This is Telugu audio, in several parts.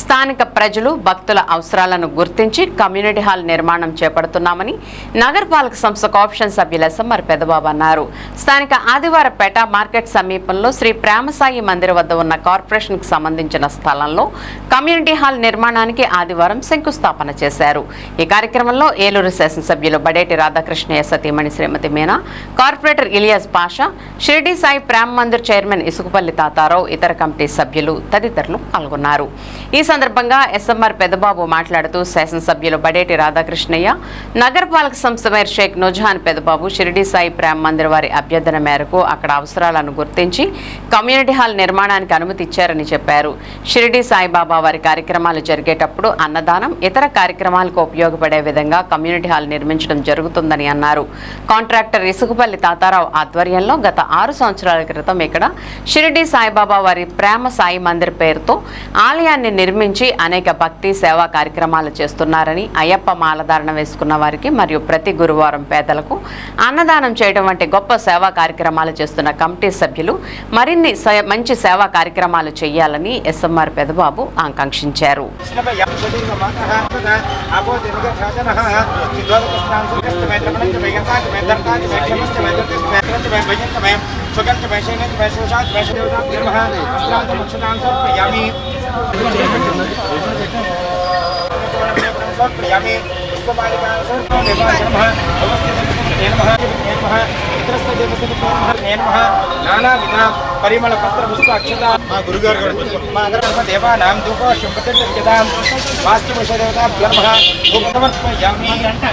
స్థానిక ప్రజలు భక్తుల అవసరాలను గుర్తించి కమ్యూనిటీ హాల్ నిర్మాణం చేపడుతున్నామని నగరపాలక సంస్థ కాప్షన్ సభ్యుల సమ్మర్ పెదబాబు అన్నారు. స్థానిక ఆదివారపేట మార్కెట్ సమీపంలో శ్రీ ప్రేమసాయి మందిర్ వద్ద ఉన్న కార్పొరేషన్కు సంబంధించిన స్థలంలో కమ్యూనిటీ హాల్ నిర్మాణానికి ఆదివారం శంకుస్థాపన చేశారు. ఈ కార్యక్రమంలో ఏలూరు శాసనసభ్యులు బడేటి రాధాకృష్ణయ్య సతీమణి శ్రీమతి మీనా కార్పొరేటర్ ఇలియాస్ పాషా షిర్డి సాయి ప్రేమ మందిర్ చైర్మన్ ఇసుకుపల్లి తాతారావు ఇతర కమిటీ సభ్యులు తదితరులు పాల్గొన్నారు. ఈ సందర్భంగా ఎస్ఎంఆర్ పెదబాబు మాట్లాడుతూ శాసనసభ్యులు బడేటి రాధాకృష్ణయ్య నగరపాలక సంస్థ మేయర్ షేక్ నుజాన్ పెదబాబు షిరిడి సాయి ప్రేమ మందిర్ వారి అభ్యర్థన మేరకు అక్కడ అవసరాలను గుర్తించి కమ్యూనిటీ హాల్ నిర్మాణానికి అనుమతి ఇచ్చారని చెప్పారు. షిరిడి సాయిబాబా వారి కార్యక్రమాలు జరిగేటప్పుడు అన్నదానం ఇతర కార్యక్రమాలకు ఉపయోగపడే విధంగా కమ్యూనిటీ హాల్ నిర్మించడం జరుగుతుందని అన్నారు. కాంట్రాక్టర్ ఇసుకపల్లి తాతారావు ఆధ్వర్యంలో గత ఆరు సంవత్సరాల క్రితం ఇక్కడ షిరిడి సాయిబాబా వారి ప్రేమ సాయి మందిర్ పేరుతో ఆలయాన్ని నిర్మించి అనేక భక్తి సేవా కార్యక్రమాలు చేస్తున్నారని అయ్యప్ప మాలధారణ వేసుకున్న వారికి మరియు ప్రతి గురువారం పేదలకు అన్నదానం చేయడం వంటి గొప్ప సేవా కార్యక్రమాలు చేస్తున్న కమిటీ సభ్యులు మరిన్ని సే- మంచి సేవా కార్యక్రమాలు చేయాలని ఎస్ఎంఆర్ పెదబాబు ఆకాంక్షించారు. నానావిధ పరిమళ పత్ర పుష్ప అక్షత మా గురుగారు మా అగ్రహ దేవానాం ధూప శుభతృప్యతాం వాస్తుపుష దేవత బ్రహ్మ భూపతమర్పయామి అంటే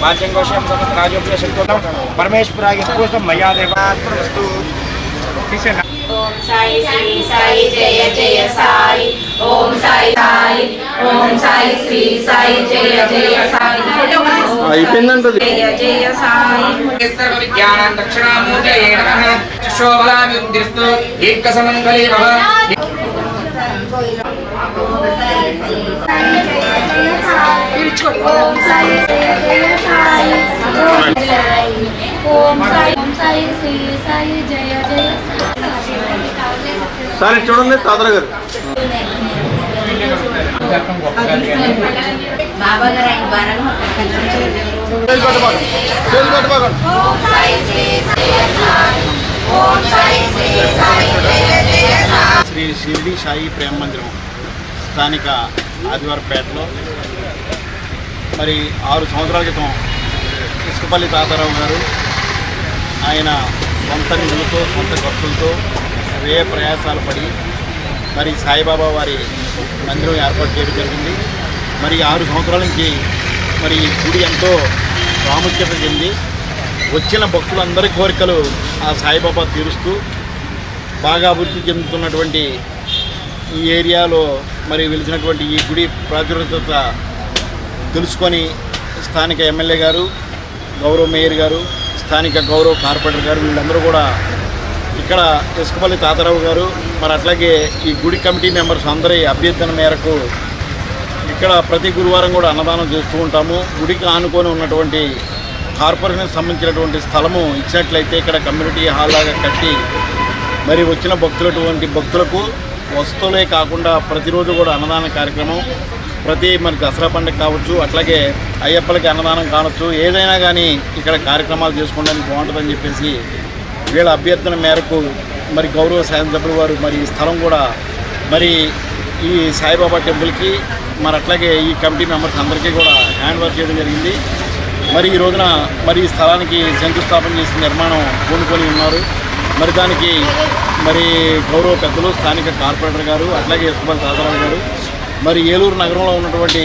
ಮಾಧ್ಯಮಗೋಷಂ ಸಮಸ್ತ ರಾಜೋಪದೇಶ ಪರಮೇಶ್ವರಾಗಿ ಸಂಪೂರ್ಣ ಮಯ್ಯಾದೇವಾಸ್ತು ಸಾಯಿ ಸಾಯಿ ಸಾಯಿ ಜಯ ಜಯ ಸಾಯಿ ఓం సాయి సాయి ఓం సాయి శ్రీ సాయి జయ జయ సాయి. అయిపోయిందంటది. జయ జయ సాయి. సర్వ విజ్ఞానం దక్షిణామూర్తి ఏ నమః శోభలామి సరే చూడండి తాతర గారు. శ్రీ షిర్డి సాయి ప్రేమ మందిరం స్థానిక ఆదివారపేటలో. మరి ఆరు సంవత్సరాల క్రితం ఇసుకపల్లి తాతారావు గారు ఆయన సొంత నిధులతో సొంత ఖర్చులతో రే ప్రయాసాలు పడి మరి సాయిబాబా వారి మందిరం ఏర్పాటు చేయడం జరిగింది. మరి ఆరు సంవత్సరాల నుంచి మరి ఈ గుడి ఎంతో ప్రాముఖ్యత చెంది వచ్చిన భక్తులందరి కోరికలు ఆ సాయిబాబా తీరుస్తూ బాగా అభివృద్ధి చెందుతున్నటువంటి ఈ ఏరియాలో మరి వెలిసినటువంటి ఈ గుడి ప్రాచుర్యత తెలుసుకొని స్థానిక ఎమ్మెల్యే గారు గౌరవ మేయర్ గారు స్థానిక గౌరవ కార్పొరేటర్ గారు వీళ్ళందరూ కూడా ఇక్కడ ఇసుకపల్లి తాతారావు గారు మరి అట్లాగే ఈ గుడి కమిటీ మెంబర్స్ అందరి అభ్యర్థన మేరకు ఇక్కడ ప్రతి గురువారం కూడా అన్నదానం చేస్తూ ఉంటాము. గుడికి ఆనుకొని ఉన్నటువంటి కార్పొరేషన్కి సంబంధించినటువంటి స్థలము ఇచ్చినట్లయితే ఇక్కడ కమ్యూనిటీ హాల్ లాగా కట్టి మరి వచ్చిన భక్తులటువంటి భక్తులకు వస్తువులే కాకుండా ప్రతిరోజు కూడా అన్నదాన కార్యక్రమం. ప్రతి మరి దసరా పండుగ కావచ్చు అట్లాగే అయ్యప్పలకి అన్నదానం కావచ్చు ఏదైనా కానీ ఇక్కడ కార్యక్రమాలు చేసుకోవడానికి బాగుంటుందని చెప్పేసి వీళ్ళ అభ్యర్థన మేరకు మరి గౌరవ శాసనసభ్యుల వారు మరి ఈ స్థలం కూడా మరి ఈ సాయిబాబా టెంపుల్కి మరి అట్లాగే ఈ కమిటీ మెంబర్స్ అందరికీ కూడా హ్యాండ్ వర్క్ చేయడం జరిగింది. మరి ఈ రోజున మరి ఈ స్థలానికి శంకుస్థాపన చేసిన నిర్మాణం పూనుకొని ఉన్నారు. మరి దానికి మరి గౌరవ పెద్దలు స్థానిక కార్పొరేటర్ గారు అట్లాగే యశ్వల్ తాతారావు గారు మరి ఏలూరు నగరంలో ఉన్నటువంటి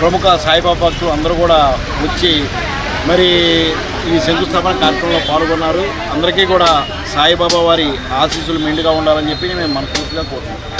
ప్రముఖ సాయిబాబా భక్తులు అందరూ కూడా వచ్చి మరి ఈ శంకుస్థాపన కార్యక్రమంలో పాల్గొన్నారు. అందరికీ కూడా సాయిబాబా వారి ఆశీస్సులు మెండుగా ఉండాలని చెప్పి మేము మనస్ఫూర్తిగా కోరుతున్నాం